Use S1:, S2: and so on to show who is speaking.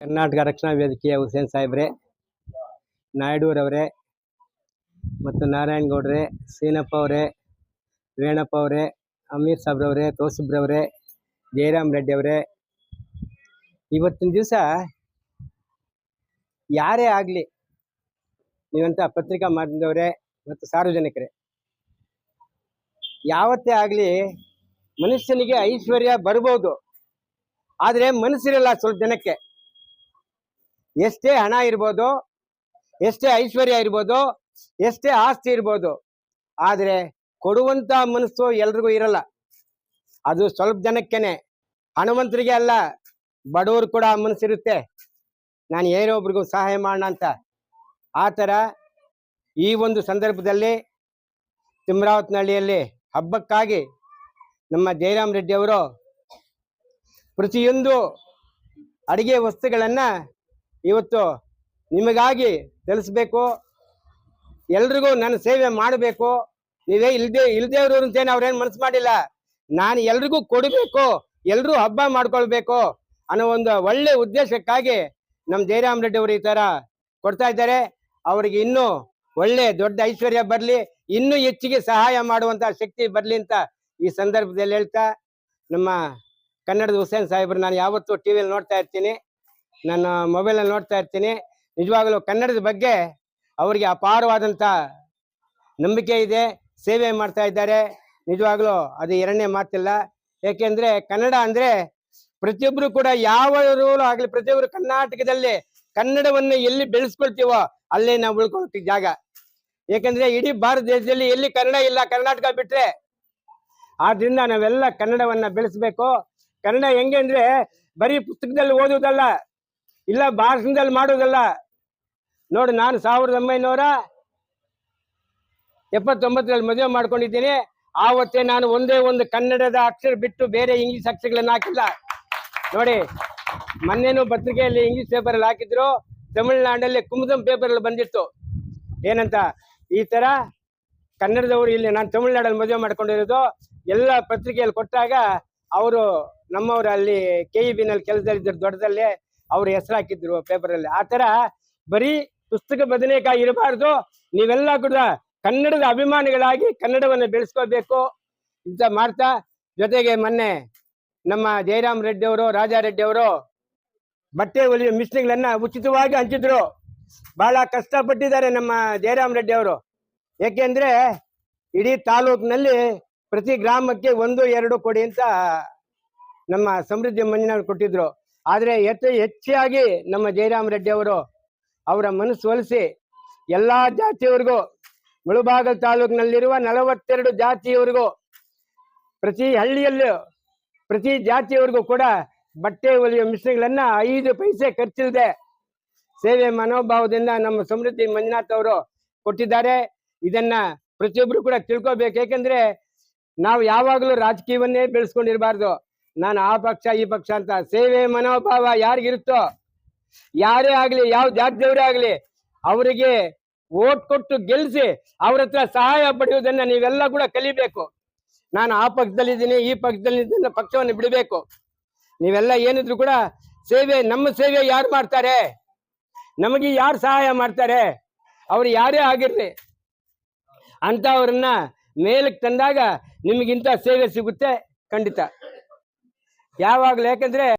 S1: ಕರ್ನಾಟಕ ರಕ್ಷಣಾ ವೇದಿಕೆಯ ಹುಸೇನ್ ಸಾಹೇಬ್ರೆ ನಾಯ್ಡೂರವರೇ ಮತ್ತು ನಾರಾಯಣ್ ಗೌಡ್ರೆ, ಸೀನಪ್ಪ ಅವರೇ, ವೇಣಪ್ಪ ಅವರೇ, ಅಮೀರ್ ಸಾಬ್ರವರೇ ತೋಸಿಬ್ರವರೇ ಜಯರಾಮ್ ರೆಡ್ಡಿ ಅವರೇ. ಇವತ್ತಿನ ದಿವಸ ಯಾರೇ ಆಗಲಿ ನೀವಂತ ಪತ್ರಿಕಾ ಮಾಧ್ಯಮದವರೇ ಮತ್ತು ಸಾರ್ವಜನಿಕರೇ, ಯಾವತ್ತೇ ಆಗಲಿ ಮನುಷ್ಯನಿಗೆ ಐಶ್ವರ್ಯ ಬರ್ಬೋದು. ಆದರೆ ಮನಸ್ಸಿರಲ್ಲ ಸ್ವಲ್ಪ ಜನಕ್ಕೆ. ಎಷ್ಟೇ ಹಣ ಇರ್ಬೋದು, ಎಷ್ಟೇ ಐಶ್ವರ್ಯ ಇರ್ಬೋದು, ಎಷ್ಟೇ ಆಸ್ತಿ ಇರ್ಬೋದು, ಆದರೆ ಕೊಡುವಂತ ಮನಸ್ಸು ಎಲ್ರಿಗೂ ಇರಲ್ಲ. ಅದು ಸ್ವಲ್ಪ ಜನಕ್ಕೇನೆ. ಹನುಮಂತರಿಗೆ ಅಲ್ಲ, ಬಡವರು ಕೂಡ ಆ ಮನಸ್ಸಿರುತ್ತೆ. ನಾನು ಏನೋ ಒಬ್ರಿಗೂ ಸಹಾಯ ಮಾಡೋಣ ಅಂತ. ಆ ಥರ ಈ ಒಂದು ಸಂದರ್ಭದಲ್ಲಿ ತಿಮ್ರಾವತ್ನಹಳ್ಳಿಯಲ್ಲಿ ಹಬ್ಬಕ್ಕಾಗಿ ನಮ್ಮ ಜಯರಾಮ್ ರೆಡ್ಡಿ ಅವರು ಪ್ರತಿಯೊಂದು ಅಡಿಗೆ ವಸ್ತುಗಳನ್ನು ಇವತ್ತು ನಿಮಗಾಗಿ ತಿಳಿಸ್ಬೇಕು. ಎಲ್ರಿಗೂ ನನ್ನ ಸೇವೆ ಮಾಡಬೇಕು. ನೀವೇ ಇಲ್ದೇ ಇಲ್ದೇವ್ರು ಅಂತೇನು ಅವ್ರೇನು ಮನಸ್ಸು ಮಾಡಿಲ್ಲ. ನಾನು ಎಲ್ರಿಗೂ ಕೊಡಬೇಕು. ಎಲ್ಲರೂ ಹಬ್ಬ ಮಾಡ್ಕೊಳ್ಬೇಕು ಅನ್ನೋ ಒಂದು ಒಳ್ಳೆ ಉದ್ದೇಶಕ್ಕಾಗಿ ನಮ್ಮ ಜಯರಾಮ್ ರೆಡ್ಡಿ ಅವರು ಈ ಥರ ಕೊಡ್ತಾ ಇದ್ದಾರೆ. ಅವರಿಗೆ ಇನ್ನೂ ಒಳ್ಳೆ ದೊಡ್ಡ ಐಶ್ವರ್ಯ ಬರಲಿ, ಇನ್ನೂ ಹೆಚ್ಚಿಗೆ ಸಹಾಯ ಮಾಡುವಂಥ ಶಕ್ತಿ ಬರಲಿ ಅಂತ ಈ ಸಂದರ್ಭದಲ್ಲಿ ಹೇಳ್ತಾ ನಮ್ಮ ಕನ್ನಡದ ಹುಸೇನ್ ಸಾಹೇಬ್ರು ನಾನು ಯಾವತ್ತೂ ಟಿ ವಿಲಿ ನೋಡ್ತಾ ಇರ್ತೀನಿ. ನನ್ನ ಮೊಬೈಲಲ್ಲಿ ನೋಡ್ತಾ ಇರ್ತೀನಿ. ನಿಜವಾಗಲೂ ಕನ್ನಡದ ಬಗ್ಗೆ ಅವರಿಗೆ ಅಪಾರವಾದಂಥ ನಂಬಿಕೆ ಇದೆ. ಸೇವೆ ಮಾಡ್ತಾ ಇದ್ದಾರೆ. ನಿಜವಾಗ್ಲೂ ಅದು ಎರಡನೇ ಮಾತಿಲ್ಲ. ಯಾಕೆಂದ್ರೆ ಕನ್ನಡ ಅಂದ್ರೆ ಪ್ರತಿಯೊಬ್ರು ಕೂಡ ಯಾವ ಆಗಲಿ, ಪ್ರತಿಯೊಬ್ರು ಕರ್ನಾಟಕದಲ್ಲಿ ಕನ್ನಡವನ್ನು ಎಲ್ಲಿ ಬೆಳೆಸ್ಕೊಳ್ತೀವೋ ಅಲ್ಲೇ ನಾವು ಉಳ್ಕೊಳ್ತೀವಿ ಜಾಗ. ಯಾಕಂದ್ರೆ ಇಡೀ ಭಾರತ ದೇಶದಲ್ಲಿ ಎಲ್ಲಿ ಕನ್ನಡ ಇಲ್ಲ, ಕರ್ನಾಟಕ ಬಿಟ್ರೆ ಆದ್ರಿಂದ ನಾವೆಲ್ಲ ಕನ್ನಡವನ್ನ ಬೆಳೆಸ್ಬೇಕು. ಕನ್ನಡ ಹೆಂಗೆ ಅಂದ್ರೆ ಬರೀ ಪುಸ್ತಕದಲ್ಲಿ ಓದುವುದಲ್ಲ ಇಲ್ಲ, ಭಾರತದಲ್ಲಿ ಮಾಡೋದಲ್ಲ. ನೋಡಿ, ನಾನು ಸಾವಿರದ ಒಂಬೈನೂರ ಎಪ್ಪತ್ತೊಂಬತ್ತರಲ್ಲಿ ಮದುವೆ ಮಾಡ್ಕೊಂಡಿದ್ದೀನಿ. ಆವತ್ತೇ ನಾನು ಒಂದೇ ಒಂದು ಕನ್ನಡದ ಅಕ್ಷರ ಬಿಟ್ಟು ಬೇರೆ ಇಂಗ್ಲಿಷ್ ಅಕ್ಷರಗಳನ್ನ ಹಾಕಿಲ್ಲ. ನೋಡಿ, ಮೊನ್ನೆನೂ ಪತ್ರಿಕೆಯಲ್ಲಿ ಇಂಗ್ಲಿಷ್ ಪೇಪರಲ್ಲಿ ಹಾಕಿದ್ರು. ತಮಿಳ್ನಾಡಲ್ಲಿ ಕುಮುದಂ ಪೇಪರಲ್ಲಿ ಬಂದಿತ್ತು. ಏನಂತ? ಈ ತರ ಕನ್ನಡದವರು ಇಲ್ಲಿ, ನಾನು ತಮಿಳುನಾಡಲ್ಲಿ ಮದುವೆ ಮಾಡ್ಕೊಂಡಿರೋದು. ಎಲ್ಲ ಪತ್ರಿಕೆಯಲ್ಲಿ ಕೊಟ್ಟಾಗ ಅವರು ನಮ್ಮವರು ಅಲ್ಲಿ ಕೆ ಇ ಬಿನಲ್ಲಿ ಕೆಲಸದಲ್ಲಿದ್ದರು, ದೊಡ್ಡದಲ್ಲಿ. ಅವ್ರ ಹೆಸರು ಹಾಕಿದ್ರು ಪೇಪರಲ್ಲಿ. ಆ ತರ ಬರೀ ಪುಸ್ತಕ ಬದನೆಕಾಯಿ ಇರಬಾರ್ದು. ನೀವೆಲ್ಲ ಕೂಡ ಕನ್ನಡದ ಅಭಿಮಾನಿಗಳಾಗಿ ಕನ್ನಡವನ್ನು ಬೆಳೆಸ್ಕೋಬೇಕು ಅಂತ ಮಾಡ್ತಾ, ಜೊತೆಗೆ ಮೊನ್ನೆ ನಮ್ಮ ಜಯರಾಮ್ ರೆಡ್ಡಿ ಅವರು, ರಾಜಾ ರೆಡ್ಡಿ ಅವರು ಬಟ್ಟೆ ಹೊಲಿಯೋ ಮಿಷಿನ್ಗಳನ್ನ ಉಚಿತವಾಗಿ ಹಂಚಿದ್ರು. ಬಹಳ ಕಷ್ಟಪಟ್ಟಿದ್ದಾರೆ ನಮ್ಮ ಜಯರಾಮ್ ರೆಡ್ಡಿ ಅವರು. ಏಕೆಂದ್ರೆ ಇಡೀ ತಾಲೂಕಿನಲ್ಲಿ ಪ್ರತಿ ಗ್ರಾಮಕ್ಕೆ ಒಂದು, ಎರಡು ಕೊಡಿ ಅಂತ ನಮ್ಮ ಸಮೃದ್ಧಿ ಮಂಜುನಾಥ್ ಕೊಟ್ಟಿದ್ರು. ಆದ್ರೆ ಹೆಚ್ಚು ಹೆಚ್ಚಾಗಿ ನಮ್ಮ ಜಯರಾಮ್ ರೆಡ್ಡಿ ಅವರು ಅವರ ಮನಸ್ಸು ಒಲಿಸಿ ಎಲ್ಲಾ ಜಾತಿಯವರಿಗೂ ಮುಳುಬಾಗಲ್ ತಾಲೂಕಿನಲ್ಲಿರುವ ನಲವತ್ತೆರಡು ಜಾತಿಯವರಿಗೂ ಪ್ರತಿ ಹಳ್ಳಿಯಲ್ಲೂ ಪ್ರತಿ ಜಾತಿಯವರಿಗೂ ಕೂಡ ಬಟ್ಟೆ ಹೊಲಿಯುವ ಮಿಷನ್ಗಳನ್ನ ಐದು ಪೈಸೆ ಖರ್ಚಿಲ್ಲದೆ ಸೇವೆ ಮನೋಭಾವದಿಂದ ನಮ್ಮ ಸಮೃದ್ಧಿ ಮಂಜುನಾಥ್ ಅವರು ಕೊಟ್ಟಿದ್ದಾರೆ. ಇದನ್ನ ಪ್ರತಿಯೊಬ್ರು ಕೂಡ ತಿಳ್ಕೊಬೇಕು. ಯಾಕಂದ್ರೆ ನಾವು ಯಾವಾಗಲೂ ರಾಜಕೀಯವನ್ನೇ ಬೆಳೆಸ್ಕೊಂಡಿರಬಾರ್ದು. ನಾನು ಆ ಪಕ್ಷ, ಈ ಪಕ್ಷ ಅಂತ ಸೇವೆ ಮನೋಭಾವ ಯಾರಿಗಿರುತ್ತೋ, ಯಾರೇ ಆಗ್ಲಿ, ಯಾವ ಜಾತಿಯವರೇ ಆಗ್ಲಿ, ಅವರಿಗೆ ಓಟ್ ಕೊಟ್ಟು ಗೆಲ್ಲಿಸಿ ಅವ್ರ ಹತ್ರ ಸಹಾಯ ಪಡೆಯುವುದನ್ನ ನೀವೆಲ್ಲ ಕೂಡ ಕಲಿಬೇಕು. ನಾನು ಆ ಪಕ್ಷದಲ್ಲಿದ್ದೀನಿ, ಈ ಪಕ್ಷದಲ್ಲಿ ಪಕ್ಷವನ್ನು ಬಿಡಬೇಕು. ನೀವೆಲ್ಲ ಏನಿದ್ರು ಕೂಡ ಸೇವೆ, ನಮ್ಮ ಸೇವೆ ಯಾರು ಮಾಡ್ತಾರೆ? ನಮಗೆ ಯಾರು ಸಹಾಯ ಮಾಡ್ತಾರೆ? ಅವ್ರು ಯಾರೇ ಆಗಿರ್ಲಿ ಅಂತವ್ರನ್ನ ಮೇಲಕ್ಕೆ ತಂದಾಗ ನಿಮಗಿಂತ ಸೇವೆ ಸಿಗುತ್ತೆ ಖಂಡಿತ. ಯಾವಾಗಲೂ ಯಾಕಂದ್ರೆ